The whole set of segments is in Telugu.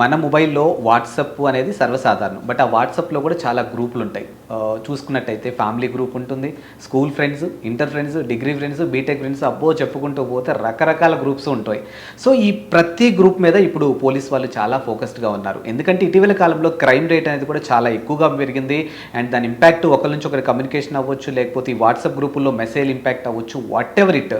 మన మొబైల్లో వాట్సప్ అనేది సర్వసాధారణం. బట్ ఆ వాట్సాప్లో కూడా చాలా గ్రూపులు ఉంటాయి చూసుకున్నట్టయితే ఫ్యామిలీ గ్రూప్ ఉంటుంది school friends inter friends degree friends BTech friends అబ్బో చెప్పుకుంటూ పోతే రకరకాల గ్రూప్స్ ఉంటాయి. సో ఈ ప్రతి గ్రూప్ మీద ఇప్పుడు పోలీస్ వాళ్ళు చాలా ఫోకస్డ్గా ఉన్నారు. ఎందుకంటే ఇటీవల కాలంలో క్రైమ్ రేట్ అనేది కూడా చాలా ఎక్కువగా పెరిగింది. అండ్ దాని ఇంపాక్ట్ ఒకరి నుంచి ఒకరి కమ్యూనికేషన్ అవ్వచ్చు లేకపోతే ఈ వాట్సాప్ గ్రూపుల్లో మెసేజ్ ఇంపాక్ట్ అవ్వచ్చు వాట్ ఎవర్ ఇట్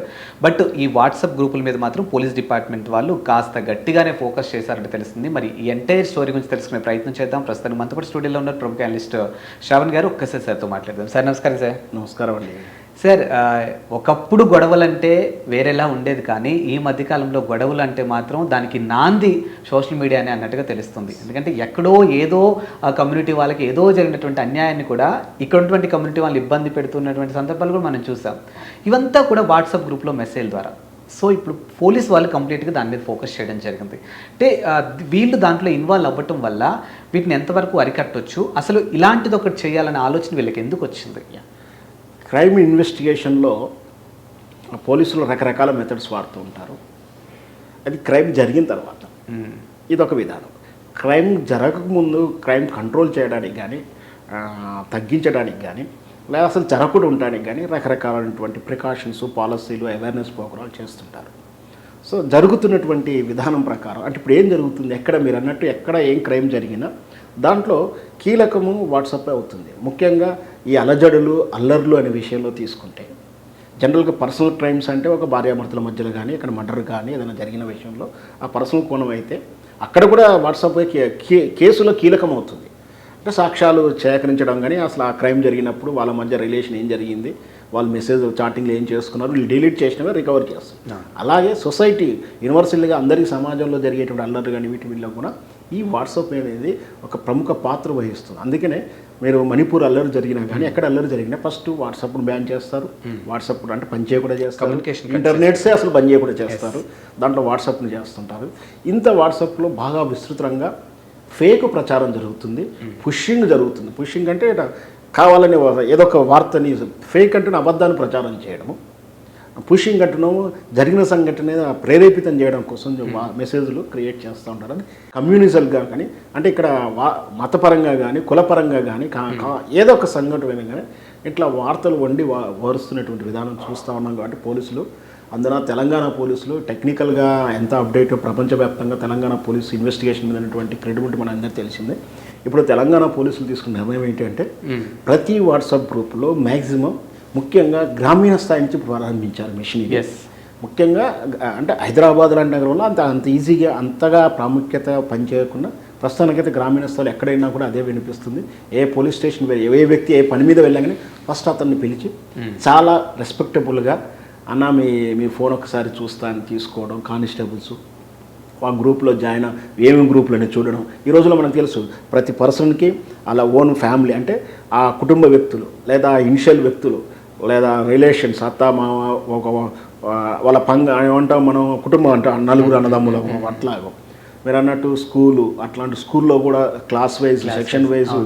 బట్ ఈ వాట్సాప్ గ్రూపుల మీద మాత్రం పోలీస్ డిపార్ట్మెంట్ వాళ్ళు కాస్త గట్టిగానే ఫోకస్ చేశారని తెలిసింది మరి ఈ ఎంటైర్ స్టోరీ గురించి తెలుసుకునే ప్రయత్నం చేద్దాం. ప్రస్తుతం మనతో పాటు స్టూడియోలో ఉన్న ప్రముఖ అనలిస్ట్ శ్రావణ్ గారు. ఒక్కసారి సార్తో మాట్లాడదాం. సార్ నమస్కారం సార్. నమస్కారం అండి. సార్ ఒకప్పుడు గొడవలంటే వేరేలా ఉండేది కానీ ఈ మధ్యకాలంలో గొడవలు అంటే మాత్రం దానికి నాంది సోషల్ మీడియా అని అన్నట్టుగా తెలుస్తుంది. ఎందుకంటే ఎక్కడో ఏదో కమ్యూనిటీ వాళ్ళకి ఏదో జరిగినటువంటి అన్యాయాన్ని కూడా ఇక్కడ ఉన్నటువంటి కమ్యూనిటీ వాళ్ళు ఇబ్బంది పెడుతున్నటువంటి సందర్భాలు కూడా మనం చూసాం. ఇవంతా కూడా వాట్సాప్ గ్రూప్లో మెసేజ్ ద్వారా. సో ఇప్పుడు పోలీస్ వాళ్ళు కంప్లీట్గా దాని మీద ఫోకస్ చేయడం జరిగింది. అంటే వీళ్ళు దాంట్లో ఇన్వాల్వ్ అవ్వటం వల్ల వీటిని ఎంతవరకు అరికట్టొచ్చు? అసలు ఇలాంటిది ఒకటి చేయాలనే ఆలోచన వీళ్ళకి ఎందుకు వచ్చింది? క్రైమ్ ఇన్వెస్టిగేషన్లో పోలీసులు రకరకాల మెథడ్స్ వాడుతూ ఉంటారు. అది క్రైమ్ జరిగిన తర్వాత. ఇదొక విధానం. క్రైమ్ జరగకముందు క్రైమ్ కంట్రోల్ చేయడానికి కానీ తగ్గించడానికి కానీ లేదా అసలు జరగకుండా ఉండడానికి కానీ రకరకాలైనటువంటి ప్రికాషన్స్ పాలసీలు అవేర్నెస్ ప్రోగ్రాలు చేస్తుంటారు. సో జరుగుతున్నటువంటి విధానం ప్రకారం అంటే ఇప్పుడు ఏం జరుగుతుంది ఎక్కడ మీరు అన్నట్టు ఎక్కడ ఏం క్రైమ్ జరిగినా దాంట్లో కీలకము వాట్సాప్ అవుతుంది. ముఖ్యంగా ఈ అలజడులు అల్లర్లు అనే విషయంలో తీసుకుంటే జనరల్గా పర్సనల్ క్రైమ్స్ అంటే ఒక భార్యాభర్తల మధ్యలో కానీ ఇక్కడ మర్డర్ కానీ ఏదైనా జరిగిన విషయంలో ఆ పర్సనల్ కోణం అయితే అక్కడ కూడా వాట్సాప్ కే- కేసులో కీలకం అవుతుంది అంటే సాక్ష్యాలు సేకరించడం కానీ అసలు ఆ క్రైమ్ జరిగినప్పుడు వాళ్ళ మధ్య రిలేషన్ ఏం జరిగింది వాళ్ళు మెసేజ్ చాటింగ్లు ఏం చేసుకున్నారు వీళ్ళు డిలీట్ చేసినవే రికవర్ చేస్తారు. అలాగే సొసైటీ యూనివర్సల్గా అందరికీ సమాజంలో జరిగేటువంటి అల్లరి కానీ వీటి వీళ్ళలో కూడా ఈ వాట్సాప్ అనేది ఒక ప్రముఖ పాత్ర వహిస్తుంది. అందుకనే మీరు మణిపూర్ అల్లరి జరిగినా కానీ ఎక్కడ అల్లరి జరిగినా ఫస్ట్ వాట్సాప్ను బ్యాన్ చేస్తారు. వాట్సాప్ అంటే పని చేయకుండా చేస్తారు. ఇంటర్నెట్సే అసలు బంద్ చేయకుండా చేస్తారు. దాంట్లో వాట్సాప్ని చేస్తుంటారు. ఇంత వాట్సాప్లో బాగా విస్తృతంగా ఫేక్ ప్రచారం జరుగుతుంది పుషింగ్ జరుగుతుంది. పుషింగ్ అంటే కావాలని ఏదో ఒక వార్తని ఫేక్ అంటేనే అబద్ధాన్ని ప్రచారం చేయడము. పుషింగ్ అంటేనో జరిగిన సంఘటన ప్రేరేపితం చేయడం కోసం మెసేజ్లు క్రియేట్ చేస్తూ ఉంటారని కమ్యూనిజల్గా కానీ అంటే ఇక్కడ వా మతపరంగా కానీ కులపరంగా కానీ కా- కా- ఏదో ఒక సంఘటన కానీ ఇట్లా వార్తలు వండి వరుస్తున్నటువంటి విధానం చూస్తూ ఉన్నాం కాబట్టి పోలీసులు అందున తెలంగాణ పోలీసులు టెక్నికల్గా ఎంత అప్డేట్ ప్రపంచవ్యాప్తంగా తెలంగాణ పోలీసు ఇన్వెస్టిగేషన్ మీద ఉన్నటువంటి క్రెడిబిలిటీ మన అందరికీ తెలిసిందే ఇప్పుడు తెలంగాణ పోలీసులు తీసుకున్న నిర్ణయం ఏంటంటే ప్రతి వాట్సాప్ గ్రూప్లో మ్యాక్సిమం ముఖ్యంగా గ్రామీణ స్థాయి నుంచి ప్రారంభించారు మిషన్ ఇది. Yes. ముఖ్యంగా అంటే హైదరాబాద్ లాంటి నగరంలో అంత అంత ఈజీగా అంతగా ప్రాముఖ్యత పనిచేయకుండా ప్రస్తుతానికైతే గ్రామీణ స్థాయిలో ఎక్కడైనా కూడా అదే వినిపిస్తుంది ఏ పోలీస్ స్టేషన్ ఏ వ్యక్తి ఏ పని మీద వెళ్ళగానే ఫస్ట్ అతన్ని పిలిచి చాలా రెస్పెక్టబుల్గా అన్న మీ మీ ఫోన్ ఒకసారి చూస్తా అని తీసుకోవడం కానిస్టేబుల్స్ ఆ గ్రూప్లో జాయిన్ ఏమేమి గ్రూపులని చూడడం ఈ రోజుల్లో మనకు తెలుసు ప్రతి పర్సన్కి అలా ఓన్ ఫ్యామిలీ అంటే ఆ కుటుంబ వ్యక్తులు లేదా ఇనిషియల్ వ్యక్తులు లేదా రిలేషన్స్ అత్త మామ ఒక వాళ్ళ పంగ ఏమంటాం మనం కుటుంబం అంటాం నలుగురు అన్నదమ్ములు అట్లాగో మీరు అన్నట్టు స్కూలు అట్లాంటి స్కూల్లో కూడా క్లాస్ వైజ్ సెక్షన్ వైజ్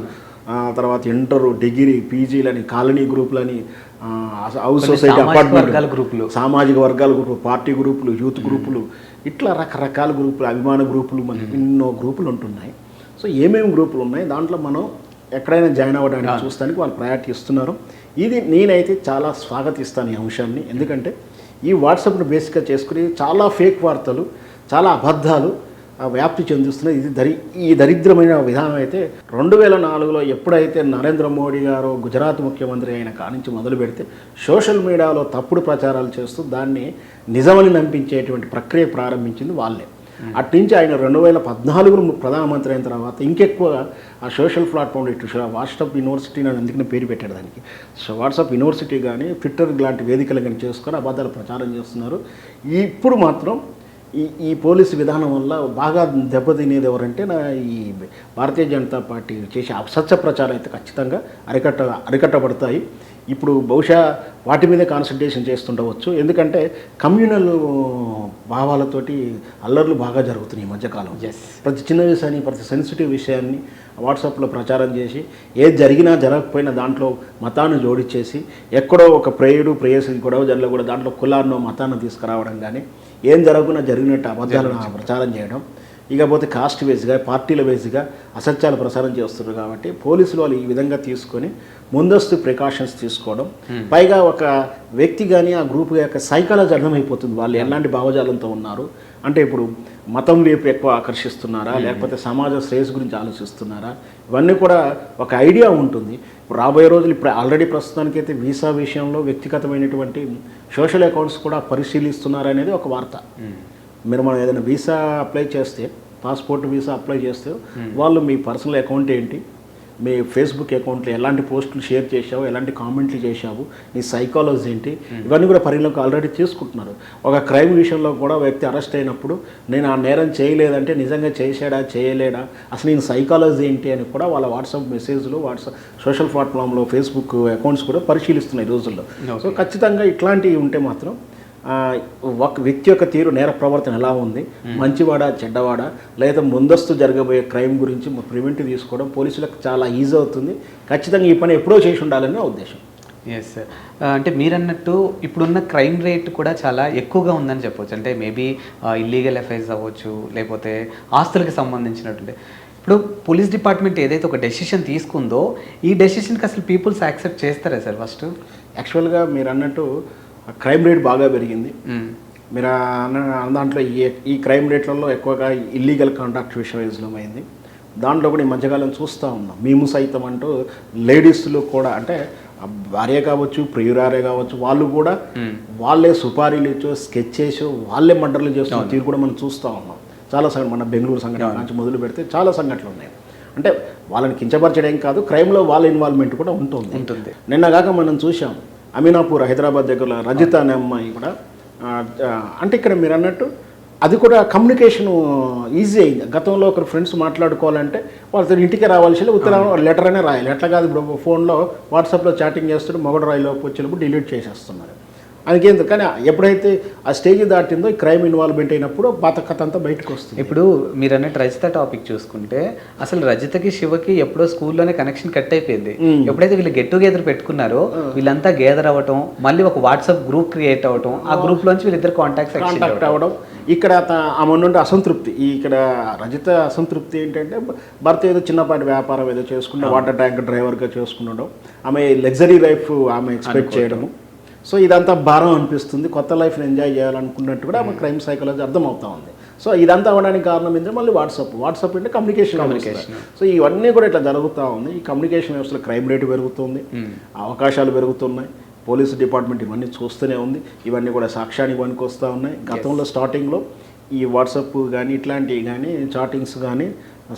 తర్వాత ఇంటర్ డిగ్రీ పీజీలని కాలనీ గ్రూపులని హౌస్ సొసైటీ అపార్ట్మెంట్ వర్గాల గ్రూపులు. సామాజిక వర్గాల గ్రూపులు పార్టీ గ్రూపులు యూత్ గ్రూపులు ఇట్లా రకరకాల గ్రూపులు అభిమాన గ్రూపులు మనకి ఎన్నో గ్రూపులు ఉంటున్నాయి. సో ఏమేమి గ్రూపులు ఉన్నాయి? దాంట్లో మనం ఎక్కడైనా జాయిన్ అవ్వడానికి చూస్తానికి వాళ్ళు ప్రయారిటీ ఇస్తున్నారు. ఇది నేనైతే చాలా స్వాగతిస్తాను ఈ అంశాన్ని. ఎందుకంటే ఈ వాట్సాప్ను బేసిక్గా చేసుకుని చాలా ఫేక్ వార్తలు చాలా అబద్ధాలు వ్యాప్తి చెందిస్తున్నాయి ఇది దరి ఈ దరిద్రమైన విధానం అయితే రెండు వేల నాలుగులో ఎప్పుడైతే నరేంద్ర మోడీ గారు గుజరాత్ ముఖ్యమంత్రి అయిన కానించి మొదలు పెడితే సోషల్ మీడియాలో తప్పుడు ప్రచారాలు చేస్తూ దాన్ని నిజమని నంపించేటువంటి ప్రక్రియ ప్రారంభించింది వాళ్ళే. అట్నుంచి ఆయన రెండు వేల పద్నాలుగులో ప్రధానమంత్రి అయిన తర్వాత ఇంకెక్కువ ఆ సోషల్ ప్లాట్ఫామ్ ఇటు వాట్సాప్ యూనివర్సిటీ అని అందుకనే పేరు పెట్టాడు దానికి. సో వాట్సాప్ యూనివర్సిటీ కానీ ట్విట్టర్ లాంటి వేదికలు కానీ చేసుకొని అబద్ధాలు ప్రచారం చేస్తున్నారు. ఇప్పుడు మాత్రం ఈ ఈ పోలీసు విధానం వల్ల బాగా దెబ్బతినేది ఎవరంటే నా ఈ భారతీయ జనతా పార్టీ చేసే అసత్య ప్రచారం అయితే ఖచ్చితంగా అరికట్ట అరికట్టబడతాయి. ఇప్పుడు బహుశా వాటి మీదే కాన్సన్ట్రేషన్ చేస్తుండవచ్చు. ఎందుకంటే కమ్యూనల్ భావాలతోటి అల్లర్లు బాగా జరుగుతున్నాయి ఈ మధ్యకాలం. ప్రతి చిన్న విషయాన్ని ప్రతి సెన్సిటివ్ విషయాన్ని వాట్సాప్లో ప్రచారం చేసి ఏది జరిగినా జరగకపోయినా దాంట్లో మతాన్ని జోడించేసి ఎక్కడో ఒక ప్రేయుడు ప్రేయసి గొడవ జరగ కూడా దాంట్లో కులాన్నో మతాన్ని తీసుకురావడం కానీ ఏం జరగకుండా జరిగినట్టు అబద్ధాలను ప్రచారం చేయడం ఇకపోతే కాస్ట్ వేస్గా పార్టీల వేస్గా అసత్యాలు ప్రసారం చేస్తున్నారు కాబట్టి పోలీసులు వాళ్ళు ఈ విధంగా తీసుకొని ముందస్తు ప్రికాషన్స్ తీసుకోవడం. పైగా ఒక వ్యక్తి కానీ ఆ గ్రూప్ యొక్క సైకాలజీ అర్థమైపోతుంది. వాళ్ళు ఎలాంటి భావజాలంతో ఉన్నారు? అంటే ఇప్పుడు మతం వైపు ఎక్కువ ఆకర్షిస్తున్నారా? లేకపోతే సమాజ శ్రేయస్ గురించి ఆలోచిస్తున్నారా? ఇవన్నీ కూడా ఒక ఐడియా ఉంటుంది. రాబోయే రోజులు ఇప్పుడు ఆల్రెడీ ప్రస్తుతానికైతే వీసా విషయంలో వ్యక్తిగతమైనటువంటి సోషల్ అకౌంట్స్ కూడా పరిశీలిస్తున్నారు అనేది ఒక వార్త. మీరు మనం ఏదైనా వీసా అప్లై చేస్తే పాస్పోర్ట్ వీసా అప్లై చేస్తే వాళ్ళు మీ పర్సనల్ అకౌంట్ ఏంటి? మీ ఫేస్బుక్ అకౌంట్లో ఎలాంటి పోస్టులు షేర్ చేశావు ఎలాంటి కామెంట్లు చేశావు నీ సైకాలజీ ఏంటి ఇవన్నీ కూడా పరిగణలోకి ఆల్రెడీ తీసుకుంటున్నారు. ఒక క్రైమ్ విషయంలో కూడా వ్యక్తి అరెస్ట్ అయినప్పుడు నేను ఆ నేరం చేయలేదంటే నిజంగా చేశాడా చేయలేడా అసలు నేను సైకాలజీ ఏంటి అని కూడా వాళ్ళ వాట్సాప్ మెసేజ్లు వాట్సాప్ సోషల్ ప్లాట్ఫామ్లో ఫేస్బుక్ అకౌంట్స్ కూడా పరిశీలిస్తున్నాయి రోజుల్లో. సో ఖచ్చితంగా ఇట్లాంటివి ఉంటే మాత్రం ఒక వ్యక్తి యొక్క తీరు నేర ప్రవర్తన ఎలా ఉంది? మంచివాడా చెడ్డవాడా? లేదా ముందస్తు జరగబోయే క్రైమ్ గురించి ప్రివెంటివ్ తీసుకోవడం పోలీసులకు చాలా ఈజీ అవుతుంది. ఖచ్చితంగా ఈ పని ఎప్పుడో చేసి ఉండాలని నా ఉద్దేశం. ఎస్ సార్ అంటే మీరన్నట్టు ఇప్పుడున్న క్రైమ్ రేట్ కూడా చాలా ఎక్కువగా ఉందని చెప్పొచ్చు. అంటే మేబీ ఇల్లీగల్ ఎఫైర్స్ అవ్వచ్చు లేకపోతే ఆస్తులకు సంబంధించినటువంటి. ఇప్పుడు పోలీస్ డిపార్ట్మెంట్ ఏదైతే ఒక డెసిషన్ తీసుకుందో ఈ డెసిషన్కి అసలు పీపుల్స్ యాక్సెప్ట్ చేస్తారా సార్ ఫస్ట్? యాక్చువల్గా మీరు అన్నట్టు క్రైమ్ రేట్ బాగా పెరిగింది. మీరు అన్న దాంట్లో ఈ ఈ క్రైమ్ రేట్లలో ఎక్కువగా ఇల్లీగల్ కాంటాక్ట్ విషయం విషయమైంది దాంట్లో కూడా ఈ మధ్యకాలం చూస్తూ ఉన్నాం. మేము సైతం అంటూ లేడీస్లో కూడా అంటే భార్య కావచ్చు ప్రియురారే కావచ్చు వాళ్ళు కూడా వాళ్ళే సుపారీలు ఇచ్చో స్కెచ్ చేసి వాళ్ళే మర్డర్లు చేస్తున్న తీరు కూడా మనం చూస్తూ ఉన్నాం. చాలా సంఘటన మన బెంగళూరు సంఘటన నుంచి మొదలు పెడితే చాలా సంఘటనలు ఉన్నాయి. అంటే వాళ్ళని కించపరచడం కాదు క్రైమ్లో వాళ్ళ ఇన్వాల్వ్మెంట్ కూడా ఉంటుంది. ఉంటుంది. నిన్నగాక మనం చూసాం అమీనాపూర్ హైదరాబాద్ దగ్గర రజిత అనే అమ్మాయి కూడా అంటే ఇక్కడ మీరు అన్నట్టు అది కూడా కమ్యూనికేషన్ ఈజీ అయింది. గతంలో ఒకరు ఫ్రెండ్స్ మాట్లాడుకోవాలంటే వాళ్ళతో ఇంటికి రావాల్సి ఉత్తరం లెటర్ అనే రాయాలి. ఎట్లా కాదు ఇప్పుడు ఫోన్లో వాట్సాప్లో చాటింగ్ చేస్తుంటే మొగడు రాయిలోకి వచ్చినప్పుడు డిలీట్ చేసేస్తున్నారు. అందుకేం కానీ ఎప్పుడైతే ఆ స్టేజ్ దాటిందో ఈ క్రైమ్ ఇన్వాల్వ్మెంట్ అయినప్పుడు పాత కథ అంతా బయటకు వస్తుంది. ఇప్పుడు మీరు అన్నట్టు రజిత టాపిక్ చూసుకుంటే అసలు రజితకి శివకి ఎప్పుడో స్కూల్లోనే కనెక్షన్ కట్ అయిపోయింది. ఎప్పుడైతే వీళ్ళు గెట్ టుగెదర్ పెట్టుకున్నారో వీళ్ళంతా గేదర్ అవ్వటం మళ్ళీ ఒక వాట్సాప్ గ్రూప్ క్రియేట్ అవ్వటం ఆ గ్రూప్ లోంచి వీళ్ళిద్దరు కాంటాక్ట్స్ ఎక్స్చేంజ్ కాంటాక్ట్ అవ్వడం. ఇక్కడ ఆమె నుండి అసంతృప్తి. ఇక్కడ రజిత అసంతృప్తి ఏంటంటే భర్త ఏదో చిన్నపాటి వ్యాపారం ఏదో చేసుకుంటే వాటర్ ట్యాంక్ డ్రైవర్గా చేసుకునడం ఆమె లగ్జరీ లైఫ్ ఆమె ఎక్స్పెక్ట్ చేయడము. సో ఇదంతా భారం అనిపిస్తుంది. కొత్త లైఫ్ని ఎంజాయ్ చేయాలనుకున్నట్టు కూడా ఆమె క్రైమ్ సైకాలజీ అర్థమవుతా ఉంది. సో ఇదంతా అవ్వడానికి కారణం ఏంటంటే మళ్ళీ వాట్సాప్. వాట్సాప్ అంటే కమ్యూనికేషన్ కమ్యూనికేషన్. సో ఇవన్నీ కూడా ఇట్లా జరుగుతూ ఉంది. ఈ కమ్యూనికేషన్ వ్యవస్థలో క్రైమ్ రేటు పెరుగుతుంది. అవకాశాలు పెరుగుతున్నాయి. పోలీసు డిపార్ట్మెంట్ ఇవన్నీ చూస్తూనే ఉంది. ఇవన్నీ కూడా సాక్ష్యానికి పనికి వస్తూ ఉన్నాయి గతంలో స్టార్టింగ్లో ఈ వాట్సాప్ కానీ ఇట్లాంటివి కానీ చాటింగ్స్ కానీ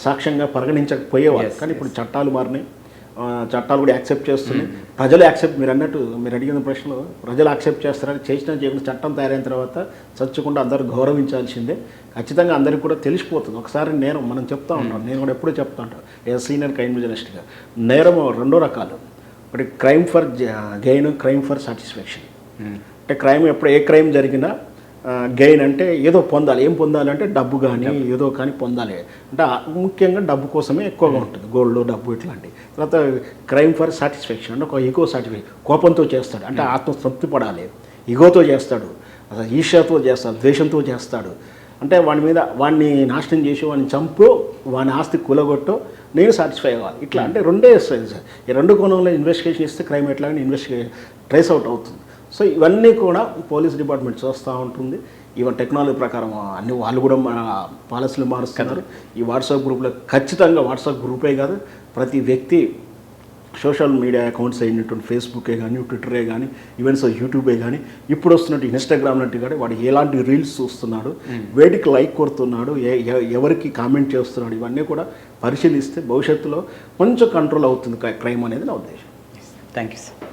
సాక్ష్యంగా పరిగణించకపోయేవారు. కానీ ఇప్పుడు చట్టాలు మారినాయి. చట్టాలు కూడా యాక్సెప్ట్ చేస్తున్నాయి. ప్రజలు యాక్సెప్ట్ మీరు అన్నట్టు మీరు అడిగిన ప్రశ్నలో ప్రజలు యాక్సెప్ట్ చేస్తారని చేసిన చేయకుండా చట్టం తయారైన తర్వాత చచ్చకుండా అందరూ గౌరవించాల్సిందే. ఖచ్చితంగా అందరికీ కూడా తెలిసిపోతుంది. ఒకసారి నేరం మనం చెప్తా ఉంటాం నేను కూడా ఎప్పుడూ చెప్తా ఉంటాను ఏ సీనియర్ క్రైమ్ జర్నలిస్ట్గా నేరం రెండో రకాలు. ఒకటి crime for gain crime for satisfaction. అంటే క్రైమ్ ఎప్పుడు ఏ క్రైమ్ జరిగినా గెయిన్ అంటే ఏదో పొందాలి. ఏం పొందాలి అంటే డబ్బు కానీ ఏదో కానీ పొందాలి. అంటే ముఖ్యంగా డబ్బు కోసమే ఎక్కువగా ఉంటుంది. గోల్డ్ డబ్బు ఇట్లాంటి. తర్వాత క్రైమ్ ఫర్ సాటిస్ఫాక్షన్ అంటే ఒక ఈగో సాటిస్ఫాక్షన్ కోపంతో చేస్తాడు. అంటే ఆత్మ తృప్తి పడాలి. ఈగోతో చేస్తాడు. అసలు ఈర్ష్యతో చేస్తాడు. ద్వేషంతో చేస్తాడు. అంటే వాడి మీద వాడిని నాశనం చేసి వాడిని చంపు వాని ఆస్తి కూలగొట్టు నేను సాటిస్ఫై అవ్వాలి. ఇట్లా అంటే రెండే ఈ రెండు కోణంలో ఇన్వెస్టిగేషన్ ఇస్తే క్రైమ్ ఎట్లాగని ఇన్వెస్టిగేషన్ ట్రేస్ అవుట్ అవుతుంది. సో ఇవన్నీ కూడా పోలీస్ డిపార్ట్మెంట్ చూస్తూ ఉంటుంది. ఈవెన్ టెక్నాలజీ ప్రకారం అన్ని వాళ్ళు కూడా మన పాలసీలు మారుస్తున్నారు. ఈ వాట్సాప్ గ్రూప్లో ఖచ్చితంగా వాట్సాప్ గ్రూపే కాదు ప్రతి వ్యక్తి సోషల్ మీడియా అకౌంట్స్ అయినటువంటి ఫేస్బుకే కానీ ట్విట్టరే కానీ ఈవెంట్స్ యూట్యూబే కానీ ఇప్పుడు వస్తున్నట్టు ఇన్స్టాగ్రామ్ లాంటి కానీ వాడు ఎలాంటి రీల్స్ చూస్తున్నాడు వేటికి లైక్ కొడుతున్నాడు ఎవరికి కామెంట్ చేస్తున్నాడు ఇవన్నీ కూడా పరిశీలిస్తే భవిష్యత్తులో కొంచెం కంట్రోల్ అవుతుంది క్రైమ్ అనేది నా ఉద్దేశం. Thank you sir